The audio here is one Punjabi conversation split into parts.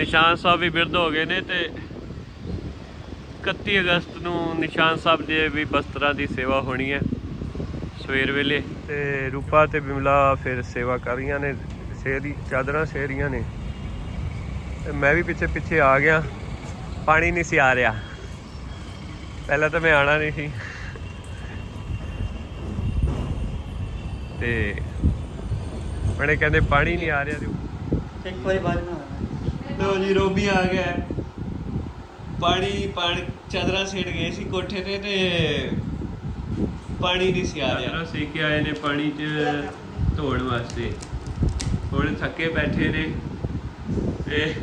ਨਿਸ਼ਾਨ ਸਾਹਿਬ ਵੀ ਬਿਰਧ ਹੋ ਗਏ ਨੇ ਤੇ 31 ਅਗਸਤ ਨੂੰ ਨਿਸ਼ਾਨ ਸਾਹਿਬ ਦੇ ਵੀ ਬਸਤਰਾਂ ਦੀ ਸੇਵਾ ਹੋਣੀ ਹੈ ਸਵੇਰ ਵੇਲੇ। ਤੇ ਰੂਪਾ ਤੇ ਬਿਮਲਾ ਫਿਰ ਸੇਵਾ ਕਰ ਰਹੀਆਂ ਨੇ ਸੇਰੀ ਚਾਦਰਾਂ ਸੇਰੀਆਂ ਨੇ। ਤੇ ਮੈਂ ਵੀ ਪਿੱਛੇ ਪਿੱਛੇ ਆ ਗਿਆ ਪਾਣੀ ਨਹੀਂ ਸੀ ਆ ਰਿਹਾ। ਪਹਿਲਾਂ ਤਾਂ ਮੈਂ ਆਣਾ ਨਹੀਂ ਸੀ। ਤੇ ਬੜੇ ਕਹਿੰਦੇ ਪਾਣੀ ਨਹੀਂ ਆ ਰਿਹਾ। ਤੇ ਇੱਕ ਵਾਰੀ ਬਾਅਦ ਨਾ ਲੋ ਜੀ ਰੋਬੀ ਆ ਗਿਆ ਹੈ। ਪਾਣੀ ਪਾਣੀ ਚਾਦਰਾਂ ਸੇੜ ਗਏ ਸੀ ਕੋਠੇ ਤੇ ਤੇ ਪਾਣੀ ਨਹੀਂ ਸੀ ਆ ਰਿਹਾ। ਚਾਦਰਾਂ ਸੇ ਕੇ ਆਏ ਨੇ ਪਾਣੀ 'ਚ ਧੋਣ ਵਾਸਤੇ। ਹੁਣ ਥੱਕੇ ਬੈਠੇ ਨੇ। ਤੇ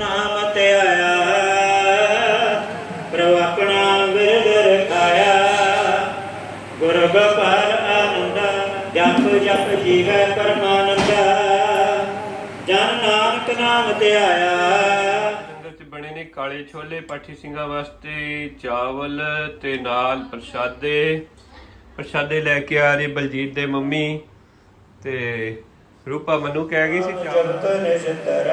ਨਾਮ ਤੇ ਆਇਆ ਪ੍ਰਭ ਆਪਣਾ ਵਿਰਦ ਰਖਾਇਆ ਗੁਰ ਗੋਪਾਲ ਆਨੰਦਾ ਜਪ ਜਪ ਜੀਵੈ ਪਰਮਾਨੰਦਾ। ਜਨ ਨਾਨਕ ਨਾਮ ਤੇ ਆਇਆ। ਲੰਗਰ 'ਚ ਬਣੇ ਨੇ ਕਾਲੇ ਛੋਲੇ ਪਾਠੀ ਸਿੰਘਾਂ ਵਾਸਤੇ ਚਾਵਲ ਤੇ ਨਾਲ ਪ੍ਰਸ਼ਾਦੇ। ਪ੍ਰਸ਼ਾਦੇ ਲੈ ਕੇ ਆ ਰਹੀ ਬਲਜੀਤ ਦੇ ਮੰਮੀ ਤੇ ਰੂਪਾ ਮਨੂੰ ਕਹਿ ਗਈ ਸੀ ਚਾਵਲ। ਜਗਤ ਨਿਸ਼ਤਰ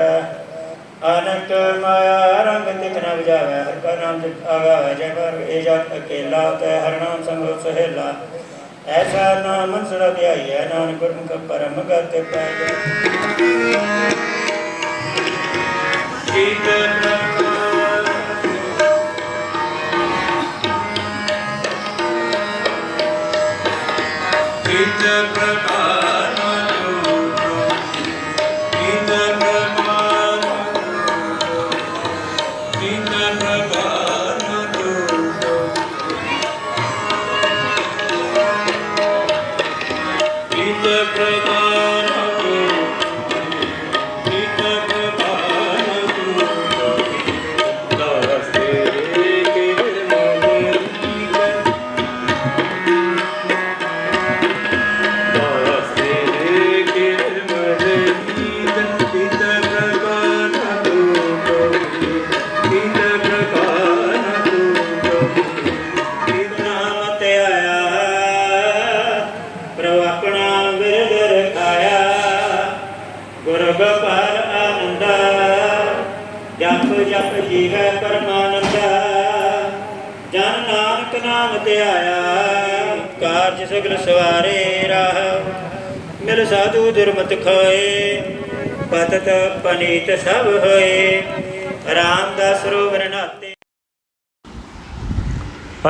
ਅਨੰਤ ਮਾਇਆ ਰੰਗ ਤਿਕ ਨ ਬਜਾਵੇ ਹਰ ਕਾ ਨਾਮ ਆਗਾ ਜੈ ਪਰ ਇਹ ਜਤ ਅਕੇਲਾ ਤੇ ਹਰ ਨਾਮ ਸੰਗ ਸਹੇਲਾ। ਐਸਾ ਨਾਮ ਮਨਸਰਾ ਧਿਆਈਐ ਨਾਨਕ ਗੁਰਮੁਖ ਪਰਮ ਗਤ ਪਾਇਆ ਕੀਰਤਨ ਜਪ ਜੀਵੈ ਪਰਮਾਨੰਦਾ ਜਨ ਨਾਨਕ ਨਾਮ ਤੇ ਕਾਰਜ ਸਗਲ ਸਵਾਰੇ ਰਾਹ। ਮਿਲ ਸਾਧੂ ਦੁਰਮਤ ਖੋਏ। ਪਤਤ ਪਨੀਤ ਸਭ ਹੋਏ। ਰਾਮਦਾਸ ਸਰੋਵਰ ਨਾਤੇ।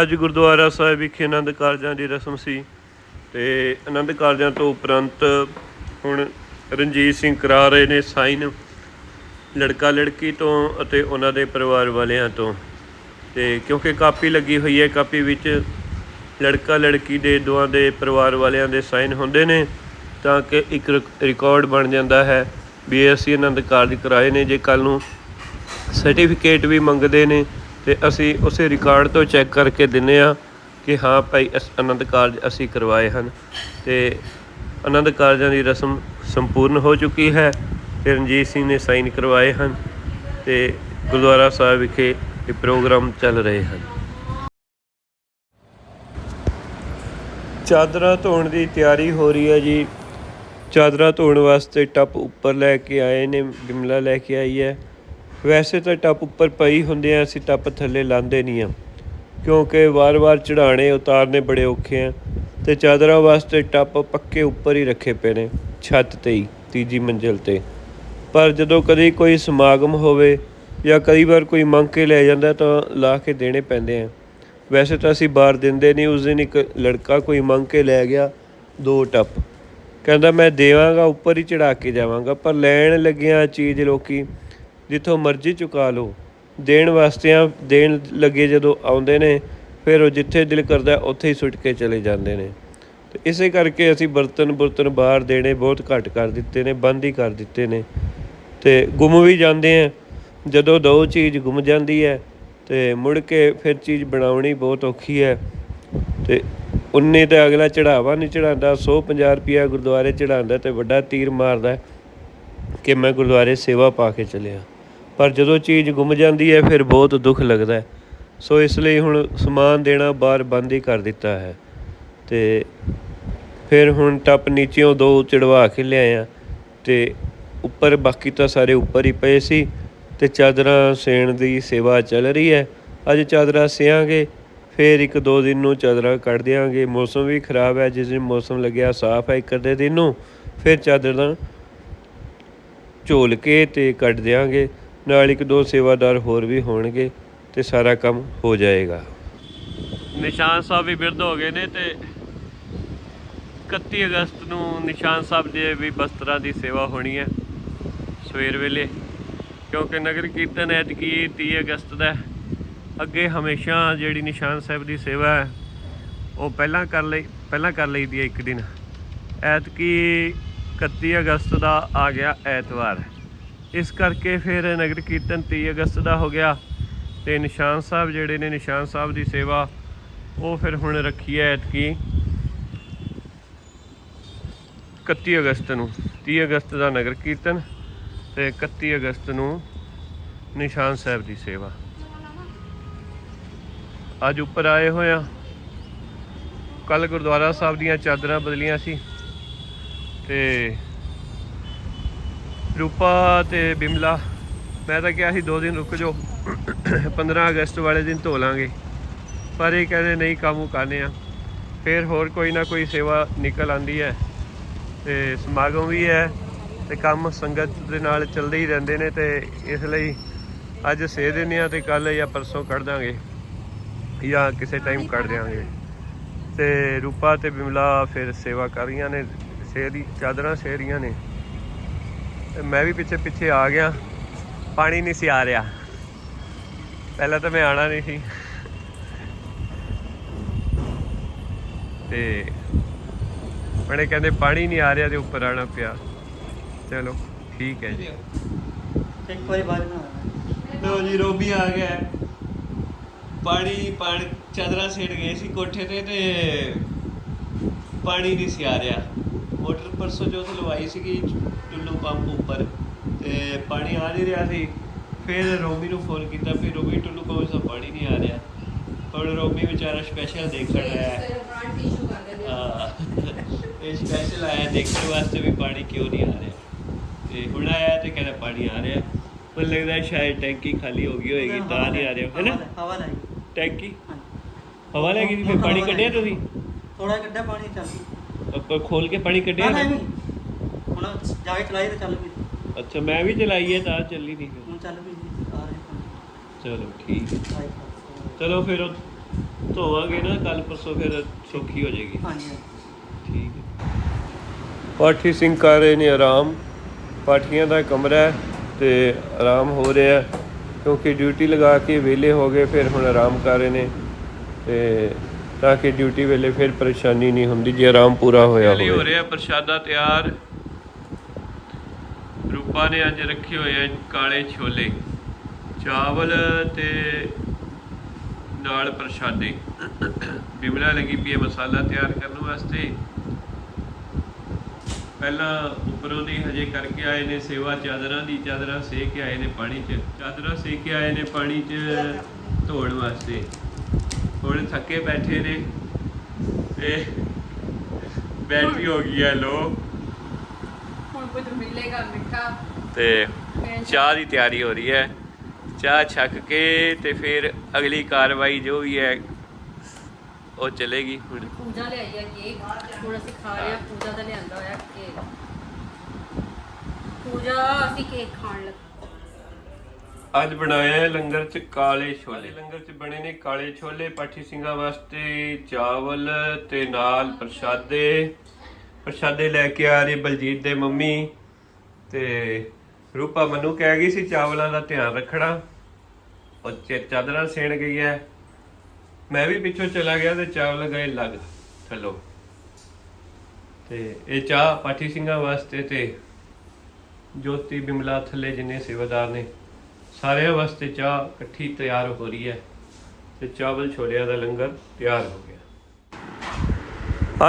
ਅੱਜ ਗੁਰਦੁਆਰਾ ਸਾਹਿਬ ਵਿਖੇ ਆਨੰਦ ਕਾਰਜਾਂ ਦੀ ਰਸਮ ਸੀ ਤੇ ਆਨੰਦ ਕਾਰਜਾਂ ਤੋਂ ਉਪਰੰਤ ਹੁਣ ਰਣਜੀਤ ਸਿੰਘ ਕਰਾ ਰਹੇ ਨੇ ਸਾਈਨ। ਲੜਕਾ ਲੜਕੀ ਤੋਂ ਅਤੇ ਉਹਨਾਂ ਦੇ ਪਰਿਵਾਰ ਵਾਲਿਆਂ ਤੋਂ। ਤੇ ਕਿਉਂਕਿ ਕਾਪੀ ਲੱਗੀ ਹੋਈ ਹੈ, ਕਾਪੀ ਵਿੱਚ ਲੜਕਾ ਲੜਕੀ ਦੇ ਦੋਵਾਂ ਦੇ ਪਰਿਵਾਰ ਵਾਲਿਆਂ ਦੇ ਸਾਈਨ ਹੁੰਦੇ ਨੇ, ਤਾਂ ਕਿ ਇੱਕ ਰਿਕਾਰਡ ਬਣ ਜਾਂਦਾ ਹੈ ਵੀ ਇਹ ਅਸੀਂ ਆਨੰਦ ਕਾਰਜ ਕਰਾਏ ਨੇ। ਜੇ ਕੱਲ ਨੂੰ ਸਰਟੀਫਿਕੇਟ ਵੀ ਮੰਗਦੇ ਨੇ, ਤੇ ਅਸੀਂ ਉਸੇ ਰਿਕਾਰਡ ਤੋਂ ਚੈੱਕ ਕਰਕੇ ਦਿੰਨੇ ਆ ਕਿ ਹਾਂ ਭਾਈ ਅਨੰਦ ਕਾਰਜ ਅਸੀਂ ਕਰਵਾਏ ਹਨ। ਤੇ ਆਨੰਦ ਕਾਰਜਾਂ ਦੀ ਰਸਮ ਸੰਪੂਰਨ ਹੋ ਚੁੱਕੀ ਹੈ। ਤੇ ਰਣਜੀਤ ਸਿੰਘ ਨੇ ਸਾਈਨ ਕਰਵਾਏ ਹਨ ਤੇ ਗੁਰਦੁਆਰਾ ਸਾਹਿਬ ਵਿਖੇ ਇਹ ਪ੍ਰੋਗਰਾਮ ਚੱਲ ਰਹੇ ਹਨ। ਚਾਦਰਾਂ ਧੋਣ ਦੀ ਤਿਆਰੀ ਹੋ ਰਹੀ ਹੈ ਜੀ। ਚਾਦਰਾਂ ਧੋਣ ਵਾਸਤੇ ਟੱਪ ਉੱਪਰ ਲੈ ਕੇ ਆਏ ਨੇ, ਬਿਮਲਾ ਲੈ ਕੇ ਆਈ ਹੈ। ਵੈਸੇ ਤਾਂ ਟੱਪ ਉੱਪਰ ਪਈ ਹੁੰਦੇ ਆ ਅਸੀਂ ਟੱਪ ਥੱਲੇ ਲਾਉਂਦੇ ਨਹੀਂ ਆ ਕਿਉਂਕਿ ਵਾਰ-ਵਾਰ ਚੜਾਣੇ ਉਤਾਰਨੇ ਬੜੇ ਔਖੇ ਆ ਤੇ ਚਾਦਰਾਂ ਵਾਸਤੇ ਟੱਪ ਪੱਕੇ ਉੱਪਰ ਹੀ ਰੱਖੇ ਪਏ ਨੇ, ਛੱਤ ਤੇ ਹੀ, ਤੀਜੀ ਮੰਜ਼ਿਲ ਤੇ। ਪਰ ਜਦੋਂ ਕਦੀ ਕੋਈ ਸਮਾਗਮ ਹੋਵੇ ਜਾਂ ਕਈ ਵਾਰ ਕੋਈ ਮੰਗ ਕੇ ਲੈ ਜਾਂਦਾ ਤਾਂ ਲਾ ਕੇ ਦੇਣੇ ਪੈਂਦੇ ਆ। ਵੈਸੇ ਤਾਂ ਅਸੀਂ ਬਾਹਰ ਦਿੰਦੇ ਨਹੀਂ, ਉਸ ਦਿਨ ਇੱਕ ਲੜਕਾ ਕੋਈ ਮੰਗ ਕੇ ਲੈ ਗਿਆ, ਦੋ ਟੱਪ। ਕਹਿੰਦਾ, ਮੈਂ ਦੇਵਾਂਗਾ, ਉੱਪਰ ਹੀ ਚੜਾ ਕੇ ਜਾਵਾਂਗਾ, ਪਰ ਲੈਣ ਲੱਗਿਆ ਚੀਜ਼ ਲੋਕੀ, ਜਿੱਥੋਂ ਮਰਜ਼ੀ ਚੁਕਾ ਲਓ। ਦੇਣ ਵਾਸਤੇ ਆ, ਦੇਣ ਲੱਗੇ ਜਦੋਂ ਆਉਂਦੇ ਨੇ, ਫਿਰ ਉਹ ਜਿੱਥੇ ਦਿਲ ਕਰਦਾ, ਉੱਥੇ ਹੀ ਸੁੱਟ ਕੇ ਚਲੇ ਜਾਂਦੇ ਨੇ। ਤੇ ਇਸੇ ਕਰਕੇ ਅਸੀਂ ਬਰਤਨ ਬੁਰਤਨ ਬਾਹਰ ਦੇਣੇ, ਬਹੁਤ ਘੱਟ ਕਰ ਦਿੱਤੇ ਨੇ, ਬੰਦ ਹੀ ਕਰ ਦਿੱਤੇ ਨੇ। ਤੇ ਗੁੰਮ ਵੀ ਜਾਂਦੇ ਆ। ਜਦੋਂ ਦੋ ਚੀਜ਼ ਗੁੰਮ ਜਾਂਦੀ ਹੈ ਤੇ ਮੁੜ ਕੇ ਫਿਰ ਚੀਜ਼ ਬਣਾਉਣੀ ਬਹੁਤ ਔਖੀ ਹੈ। ਤੇ ਉਨੇ ਤੇ ਅਗਲਾ ਚੜਾਵਾ ਨਹੀਂ ਚੜਾਉਂਦਾ 150 ਰੁਪਿਆ ਗੁਰਦੁਆਰੇ ਚੜਾਉਂਦਾ ਤੇ ਵੱਡਾ ਤੀਰ ਮਾਰਦਾ ਕਿ ਮੈਂ ਗੁਰਦੁਆਰੇ ਸੇਵਾ ਪਾ ਕੇ ਚਲਿਆ। ਪਰ ਜਦੋਂ ਚੀਜ਼ ਗੁੰਮ ਜਾਂਦੀ ਹੈ, ਫਿਰ ਬਹੁਤ ਦੁੱਖ ਲੱਗਦਾ ਸੋ ਇਸ ਲਈ ਹੁਣ ਸਮਾਨ ਦੇਣਾ ਬਾਹਰ ਬੰਦ ਹੀ ਕਰ ਦਿੱਤਾ ਹੈ। ਤੇ ਫਿਰ ਹੁਣ ਟੱਪ ਨੀਚਿਓਂ ਦੋ ਚੜਵਾ ਕੇ ਲਿਆਇਆ ਤੇ ਉੱਪਰ, ਬਾਕੀ ਤਾਂ ਸਾਰੇ ਉੱਪਰ ਹੀ ਪਏ ਸੀ ਤੇ ਚਾਦਰਾਂ ਸੇਣ ਦੀ ਸੇਵਾ ਚੱਲ ਰਹੀ ਹੈ। ਅੱਜ ਚਾਦਰਾਂ ਸਿਆਂਗੇ, ਫਿਰ ਇੱਕ ਦੋ ਦਿਨ ਨੂੰ ਚਾਦਰਾਂ ਕੱਢ ਦਿਆਂਗੇ। ਮੌਸਮ ਵੀ ਖਰਾਬ ਹੈ, ਜਿਸ ਦਿਨ ਮੌਸਮ ਲੱਗਿਆ ਸਾਫ਼ ਹੈ, ਇੱਕ ਅੱਧੇ ਦਿਨ ਨੂੰ ਫਿਰ ਚਾਦਰਾਂ ਝੋਲ ਕੇ ਤੇ ਕੱਢ ਦਿਆਂਗੇ। ਨਾਲ ਇੱਕ ਦੋ ਸੇਵਾਦਾਰ ਹੋਰ ਵੀ ਹੋਣਗੇ ਤੇ ਸਾਰਾ ਕੰਮ ਹੋ ਜਾਏਗਾ। ਨਿਸ਼ਾਨ ਸਾਹਿਬ ਵੀ ਬਿਰਧ ਹੋ ਗਏ ਨੇ ਤੇ 31 ਅਗਸਤ ਨੂੰ ਨਿਸ਼ਾਨ ਸਾਹਿਬ ਦੇ ਵੀ ਬਸਤਰਾਂ ਦੀ ਸੇਵਾ ਹੋਣੀ ਹੈ। ਸਵੇਰ ਵੇਲੇ, ਕਿਉਂਕਿ ਨਗਰ ਕੀਰਤਨ ਐਤਕੀ 30 ਅਗਸਤ ਦਾ ਅੱਗੇ ਹਮੇਸ਼ਾ ਜਿਹੜੀ ਨਿਸ਼ਾਨ ਸਾਹਿਬ ਦੀ ਸੇਵਾ ਹੈ, ਉਹ ਪਹਿਲਾਂ ਕਰ ਲਈ, ਪਹਿਲਾਂ ਕਰ ਲਈਦੀ ਹੈ ਇੱਕ ਦਿਨ। ਐਤਕੀ 31 ਅਗਸਤ ਦਾ ਆ ਗਿਆ ਐਤਵਾਰ। ਇਸ ਕਰਕੇ ਫਿਰ ਨਗਰ ਕੀਰਤਨ 30 ਅਗਸਤ ਦਾ ਹੋ ਗਿਆ ਤੇ ਨਿਸ਼ਾਨ ਸਾਹਿਬ ਜਿਹੜੇ ਨੇ, ਨਿਸ਼ਾਨ ਸਾਹਿਬ ਦੀ ਸੇਵਾ, ਉਹ ਫਿਰ ਹੁਣ ਰੱਖੀ ਹੈ ਐਤਕੀ 31 ਅਗਸਤ ਨੂੰ। 30 ਅਗਸਤ ਦਾ ਨਗਰ ਕੀਰਤਨ। ਤੇ 31 ਅਗਸਤ ਨੂੰ ਨਿਸ਼ਾਨ ਸਾਹਿਬ ਦੀ ਸੇਵਾ। ਅੱਜ ਉੱਪਰ ਆਏ ਹੋਏ ਆ ਕੱਲ ਗੁਰਦੁਆਰਾ ਸਾਹਿਬ ਦੀਆਂ ਚਾਦਰਾਂ ਬਦਲੀਆਂ ਸੀ ਤੇ ਰੂਪਾ ਤੇ ਬਿਮਲਾ, ਮੈਂ ਤਾਂ ਕਿਹਾ ਸੀ ਦੋ ਦਿਨ ਰੁਕ ਜਾਓ 15 ਅਗਸਤ ਵਾਲੇ ਦਿਨ ਧੋ ਲਾਂਗੇ। ਪਰ ਇਹ ਕਹਿੰਦੇ ਨਹੀਂ ਕੰਮ ਕਰਨੇ ਆ। ਫਿਰ ਹੋਰ ਕੋਈ ਨਾ ਕੋਈ ਸੇਵਾ ਨਿਕਲ ਆਂਦੀ ਹੈ ਤੇ ਸਮਾਗਮ ਵੀ ਹੈ। ਤੇ ਕੰਮ ਸੰਗਤ ਦੇ ਨਾਲ ਚੱਲਦੇ ਹੀ ਰਹਿੰਦੇ ਨੇ ਤੇ ਇਸ ਲਈ ਅੱਜ ਸੇ ਦਿੰਦੇ ਆ ਤੇ ਕੱਲ ਜਾਂ ਪਰਸੋਂ ਕੱਢ ਦਾਂਗੇ ਜਾਂ ਕਿਸੇ ਟਾਈਮ ਕੱਢ ਦਿਆਂਗੇ। ਤੇ ਰੂਪਾ ਤੇ ਬਿਮਲਾ ਫਿਰ ਸੇਵਾ ਕਰ ਰਹੀਆਂ ਨੇ ਸੇ ਦੀ ਚਾਦਰਾਂ ਸੇ ਰਹੀਆਂ ਨੇ। ਤੇ ਮੈਂ ਵੀ ਪਿੱਛੇ ਪਿੱਛੇ ਆ ਗਿਆ, ਪਾਣੀ ਨਹੀਂ ਸੀ ਆ ਰਿਹਾ। ਪਹਿਲਾਂ ਤਾਂ ਮੈਂ ਆਣਾ ਨਹੀਂ ਸੀ। ਤੇ ਬੜੇ ਕਹਿੰਦੇ ਪਾਣੀ ਨਹੀਂ ਆ ਰਿਹਾ ਤੇ ਉੱਪਰ ਆਣਾ ਪਿਆ। ਚਲੋ ਠੀਕ ਹੈ ਜੀ। ਇੱਕ ਵਾਰੀ ਬਾਅਦ ਨਾ ਲੋ ਜੀ ਰੋਬੀ ਆ ਗਿਆ। ਪਾਣੀ ਪਾਣੀ ਚਾਦਰਾਂ ਸੇੜ ਗਏ ਸੀ ਕੋਠੇ ਤੇ ਤੇ ਪਾਣੀ ਨਹੀਂ ਸੀ ਆ ਰਿਹਾ। ਮੋਟਰ ਪਰਸੋਂ ਜੋ ਲਵਾਈ ਸੀਗੀ ਟੁੱਲੂ ਪੰਪ ਉੱਪਰ ਤੇ ਪਾਣੀ ਆ ਨਹੀਂ ਰਿਹਾ ਸੀ। ਫਿਰ ਰੋਬੀ ਨੂੰ ਫੋਨ ਕੀਤਾ ਫਿਰ ਰੋਬੀ ਟੁੱਲੂ ਪੰਪ ਤੋਂ ਪਾਣੀ ਨਹੀਂ ਆ ਰਿਹਾ। ਹੁਣ ਰੋਬੀ ਵਿਚਾਰਾ ਸਪੈਸ਼ਲ ਦੇਖਣ ਆਇਆ। ਇਹ ਸਪੈਸ਼ਲ ਆਇਆ ਦੇਖਣ ਵਾਸਤੇ ਵੀ ਪਾਣੀ ਕਿਉਂ ਨਹੀਂ ਆ ਰਿਹਾ। ਤੇ ਹੁਣ ਆਇਆ ਤੇ ਕਹਿੰਦਾ ਪਾਣੀ ਆ ਰਿਹਾ। ਮੈਨੂੰ ਲੱਗਦਾ ਸ਼ਾਇਦ ਟੈਂਕੀ ਖਾਲੀ ਹੋ ਗਈ ਹੋਏਗੀ ਤਾਂ ਨਹੀਂ ਆ ਰਿਹਾ ਹੈ ਨਾ? ਹਵਾ ਲੱਗੀ ਟੈਂਕੀ? ਹਵਾ ਸੀ ਫਿਰ ਪਾਣੀ ਕੱਢਿਆ ਤੁਸੀਂ? ਥੋੜਾ ਕੱਢਿਆ ਪਾਣੀ ਚੱਲ ਆਪਾਂ ਖੋਲ ਕੇ ਪਾਣੀ ਕੱਢਿਆ ਨਾ ਹੁਣ ਜਾ ਕੇ ਚਲਾਈ ਤੇ ਚੱਲ ਵੀ ਅੱਛਾ ਮੈਂ ਵੀ ਚਲਾਈ ਹੈ ਤਾਂ ਚੱਲੀ ਨਹੀਂ ਹੁਣ ਚੱਲ ਵੀ ਆ ਰਹੇ ਚਲੋ ਠੀਕ। ਚਲੋ ਫਿਰ ਧੋਵਾਂਗੇ ਨਾ ਕੱਲ ਪਰਸੋਂ ਫਿਰ ਸੌਖੀ ਹੋ ਜਾਏਗੀ। ਹਾਂਜੀ। ਠੀਕ ਹੈ। ਪਾਠੀ ਸਿੰਘ ਕਰ ਰਹੇ ਨੇ ਆਰਾਮ। ਪਾਠੀਆਂ ਦਾ ਕਮਰਾ ਹੈ ਤੇ ਆਰਾਮ ਹੋ ਰਿਹਾ ਕਿਉਂਕਿ ਡਿਊਟੀ ਲਗਾ ਕੇ ਵਿਹਲੇ ਹੋ ਗਏ ਫਿਰ ਹੁਣ ਆਰਾਮ ਕਰ ਰਹੇ ਨੇ ਤੇ ਤਾਂ ਕਿ ਡਿਊਟੀ ਵੇਲੇ ਫਿਰ ਪਰੇਸ਼ਾਨੀ ਨਹੀਂ ਹੁੰਦੀ ਜੇ ਆਰਾਮ ਪੂਰਾ ਹੋਇਆ ਹੋਵੇ ਹੋ ਰਿਹਾ ਪ੍ਰਸ਼ਾਦਾ ਤਿਆਰ। ਰੂਪਾ ਨੇ ਅੱਜ ਰੱਖੇ ਹੋਏ ਆ ਕਾਲੇ ਛੋਲੇ ਚਾਵਲ ਤੇ ਨਾਲ ਪ੍ਰਸ਼ਾਦੇ। ਬਿਮਲਾ ਲੱਗੀ ਪਈ ਮਸਾਲਾ ਤਿਆਰ ਕਰਨ ਵਾਸਤੇ। ਪਹਿਲਾਂ ਉੱਪਰੋਂ ਦੀ ਹਜੇ ਕਰਕੇ ਆਏ ਨੇ ਸੇਵਾ ਚਾਦਰਾਂ ਦੀ ਚਾਦਰਾਂ ਸੇ ਕੇ ਆਏ ਨੇ ਪਾਣੀ 'ਚ। ਚਾਦਰਾਂ ਸੇ ਕੇ ਆਏ ਨੇ ਪਾਣੀ 'ਚ ਧੋਣ ਵਾਸਤੇ। ਹੁਣ ਥੱਕੇ ਬੈਠੇ ਨੇ। ਤੇ ਬੈਟਰੀ ਹੋ ਗਈ ਹੈ ਲੋ। ਹੁਣ ਕੁਝ ਮਿਲੇਗਾ ਮਿੱਠਾ। ਤੇ ਚਾਹ ਦੀ ਤਿਆਰੀ ਹੋ ਰਹੀ ਹੈ। ਚਾਹ ਛੱਕ ਕੇ ਤੇ ਫਿਰ ਅਗਲੀ ਕਾਰਵਾਈ ਜੋ ਵੀ ਹੈ ਉਹ ਚੱਲੇਗੀ ਹੁਣ। ਪੂਜਾ ਲਿਆਈ ਹੈ ਕੇਕ। ਹੁਣ ਅਸੀਂ ਖਾ ਰਹੇ ਪੂਜਾ ਦਾ ਲਿਆਂਦਾ ਹੋਇਆ ਕੇਕ। ਪੂਜਾ ਅਸੀਂ ਕੇਕ ਖਾਣ ਲੱਗੇ। ਅੱਜ ਬਣਾਇਆ ਹੈ ਲੰਗਰ ਚ ਕਾਲੇ ਛੋਲੇ। ਲੰਗਰ ਚ ਬਣੇ ਨੇ ਕਾਲੇ ਛੋਲੇ ਪਾਠੀ ਸਿੰਘਾਂ ਵਾਸਤੇ ਚਾਵਲ ਤੇ ਨਾਲ ਪ੍ਰਸ਼ਾਦੇ। ਪ੍ਰਸ਼ਾਦੇ ਲੈ ਕੇ ਆ ਰਹੀ ਬਲਜੀਤ ਦੇ ਮੰਮੀ ਤੇ ਰੂਪਾ ਮੈਨੂੰ ਕਹਿ ਗਈ ਸੀ ਚਾਵਲਾਂ ਦਾ ਧਿਆਨ ਰੱਖਣਾ। ਉਹ ਚਾਦਰਾਂ ਸੇਣ ਗਈ ਹੈ। ਮੈਂ ਵੀ ਪਿੱਛੋਂ ਚਲਾ ਗਿਆ ਤੇ ਚਾਵਲ ਗਏ ਲੱਗ ਥੱਲੋਂ। ਤੇ ਇਹ ਚਾਹ ਪਾਠੀ ਸਿੰਘਾਂ ਵਾਸਤੇ ਤੇ ਜੋਤੀ ਬਿਮਲਾ ਥੱਲੇ ਜਿੰਨੇ ਸੇਵਾਦਾਰ ਨੇ, ਸਾਰਿਆਂ ਵਾਸਤੇ ਚਾਹ ਇਕੱਠੀ ਤਿਆਰ ਹੋ ਰਹੀ ਹੈ ਤੇ ਚਾਵਲ ਛੋਲਿਆਂ ਦਾ ਲੰਗਰ ਤਿਆਰ ਹੋ ਗਿਆ।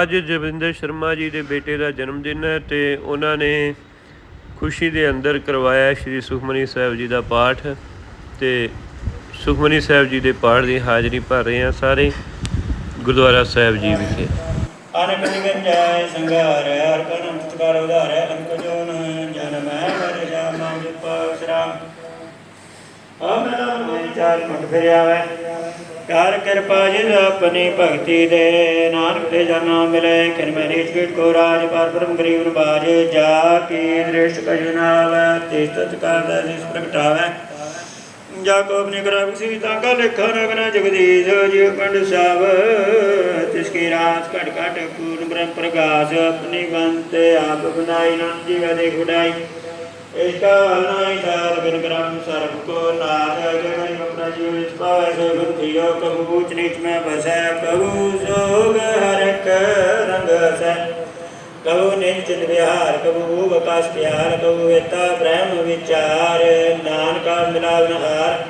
ਅੱਜ ਜਵਿੰਦਰ ਸ਼ਰਮਾ ਜੀ ਦੇ ਬੇਟੇ ਦਾ ਜਨਮ ਦਿਨ ਹੈ ਤੇ ਉਹਨਾਂ ਨੇ ਖੁਸ਼ੀ ਦੇ ਅੰਦਰ ਕਰਵਾਇਆ ਸ਼੍ਰੀ ਸੁਖਮਨੀ ਸਾਹਿਬ ਜੀ ਦਾ ਪਾਠ ਤੇ ਸੁਖਮਨੀ ਸਾਹਿਬ ਜੀ ਦੇ ਪਾਠ ਦੀ ਹਾਜ਼ਰੀ ਭਰ ਰਹੇ ਆ ਸਾਰੇ ਗੁਰਦੁਆਰਾ ਸਾਹਿਬ ਜੀ ਵਿਖੇ। ਅਨਕ ਨਿਗਨ ਜਾਏ ਸੰਗਾਰ, ਹਰ ਕਾ ਨਾਮ ਉਧਾਰੈ ਅਨਕ ਜੋਨ ਜਨ ਮੈਂ ਕਰ ਜਾ ਮਾਂ ਜਪਾ ਅਕਸਰਾ ਚਾਰ ਮੁੰਡ ਫਿਰ ਕਰ ਕਿਰਪਾ ਜਿਸ ਆਪਣੀ ਭਗਤੀ ਦੇ, ਨਾਨਕ ਤੇ ਜਨਾ ਮਿਲੇ। ਕਿਨ ਮੈਂ ਨੀਚ ਕੀਟ ਕੋ ਰਾਜ ਪਰ ਬ੍ਰਹਮ ਗਰੀਬ ਨਿਵਾਜ ਜਾ ਕੀ ਦ੍ਰਿਸ਼ਟ ਕਜ ਨਾਲ ਤਤ ਕਰਦਾ ਜਿਸ ਪ੍ਰਗਟਾਵੇ। ਜਾ ਕੋ ਆਪਣੀ ਕਰਬ ਸੀ, ਤਾਂ ਕਾ ਲੇਖਾ ਰਗਨਾ ਜਗਦੀਸ਼ ਜੀ ਪੰਡ ਸਭ ਤਿਸ ਕੀ ਰਾਤ ਘਟ ਘਟ ਪੂਰਨ ਬ੍ਰਹਮ ਪ੍ਰਗਾਸ ਆਪਣੀ ਬੰਤ ਆਪ ਬਨਾਈ ਨੰਦ ਜੀ ਦੇ ਖੁਦਾਈ ਇਸ ਕਾ ਨਾਈ ਸਾਰ ਬਿਨ ਕਰਮ ਸਰਬ ਕੋ ਨਾਥ ਜਗਨ ਆਪਣਾ ਜੀਵ ਇਸ ਪਾਵੈ ਸੋ ਗੁਰਤਿਓ ਕਬੂ ਊਚ ਨੀਚ ਮੈਂ ਬਸੈ ਕਬੂ ਸੋਗ ਹਰਕ ਰੰਗ ਸੈ। ਕਬੂ ਨਿੰਚਨ ਵਿਹਾਰ ਕਬੂ ਵਕਾਸ ਪਿਆਰ ਕਬੂ ਵੇਤਾ ਬ੍ਰਹਮ ਵਿਚਾਰ, ਨਾਨਕਾ ਮਿਲਾਵਨ ਹਾਰ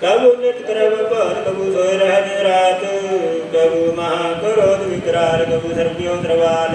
ਕਬੂ ਨਿਤ ਕਰਵ ਭਾਰ ਕਬੂ ਸੋਇ ਰਹਿ ਦਿਨ ਰਾਤ ਕਬੂ ਮਹਾ ਕਰੋਧ ਵਿਕਰਾਲ ਕਬੂ ਸਰਬਿਓ ਦਰਬਾਲ